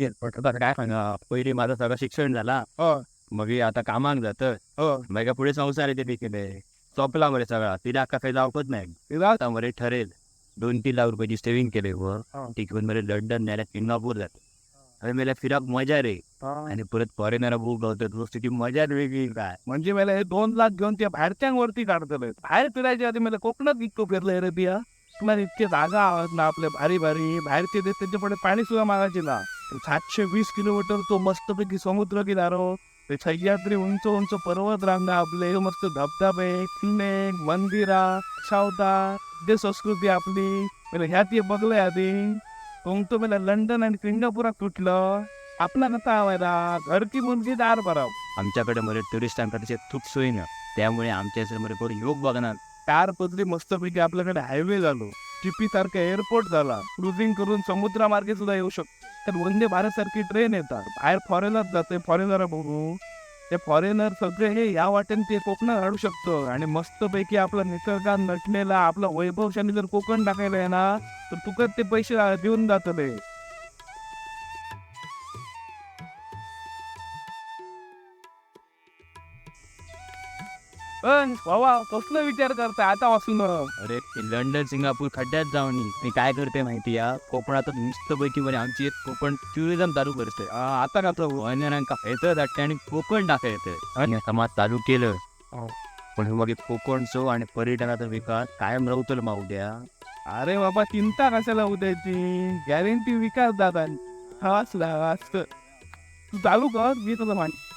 पहिले माझं सगळं शिक्षण झाला. हो. मग हे आता कामाक जात. हो. मग पुढे संसार येते केले चॉपला मरे सगळा. तिला काही जावकच नाही. आता मरे ठरेल. दोन तीन लाख रुपयाची सेव्हिंग केले व हा. तिकडून मरे लंडन न्यायला सिंगापूर जात. अरे मला फिराक मजा रे. आणि परत फॉरेनर बुक गावतात गोष्टीची मजा वेगळी काय? म्हणजे मला हे दोन लाख घेऊन त्या बाहेरच्या वरती काढतले बाहेर फिरायच्या आधी मला कोकणात इतकं फिरलंय रे बिया. तुम्हाला इतके जागा आहात ना आपल्या भारी भारी बाहेरचे देश त्यांच्या पुढे पाणी सुद्धा मागायचे ना. सातशे वीस किलोमीटर तो मस्तपैकी समुद्र किनारो ते सह्याद्री उंच उंच पर्वत रांगा आपले. मस्त धबधबे किल्ले मंदिरा शावता ते संस्कृती आपली. मला ह्यात हे बघलंय आधी. तो मला लंडन आणि सिंगापुरात तुटलं आपला कसा हवायला घर की मुलगी दार भराव. आमच्याकडे मरे टुरिस्टांकडे खूप सोयी ना त्यामुळे आमच्या मध्ये कोण योग बघणार. तार पदरी मस्तपैकी आपल्याकडे हायवे झालो. सारखा एअरपोर्ट झाला. क्रुझिंग करून समुद्रामार्गे सुद्धा येऊ शकतो. तर वंदे भारत सारखी ट्रेन येतात. बाहेर फॉरेनर जाते. फॉरेनर बघू. ते फॉरेनर सगळे हे या वाटेने ते कोकणात हाडू शकतो. आणि मस्तपैकी आपला निसर्गात नटलेला आपला वैभवशाली जर कोकण टाकायला आहे ना तर तुका ते पैसे देऊन जातले पण बाबा कसलं विचार करताय? आता वाचून अरे लंडन सिंगापूर खड्ड्यात जाऊन. ते काय करते माहिती या कोकणात नुसतं म्हणजे आमची एक कोकण टुरिझम चालू करते आता का प्रभू अन्यरांका येतं जाते आणि कोकण टाका येतं आणि समाज चालू केलं. हो. पण मग कोकणचो आणि पर्यटनाचा विकास कायम राहतो मग उद्या अरे बाबा चिंता कशाला उद्याची? गॅरंटी विकास दादा. हा असला असं तू चालू कर मी तुला माहिती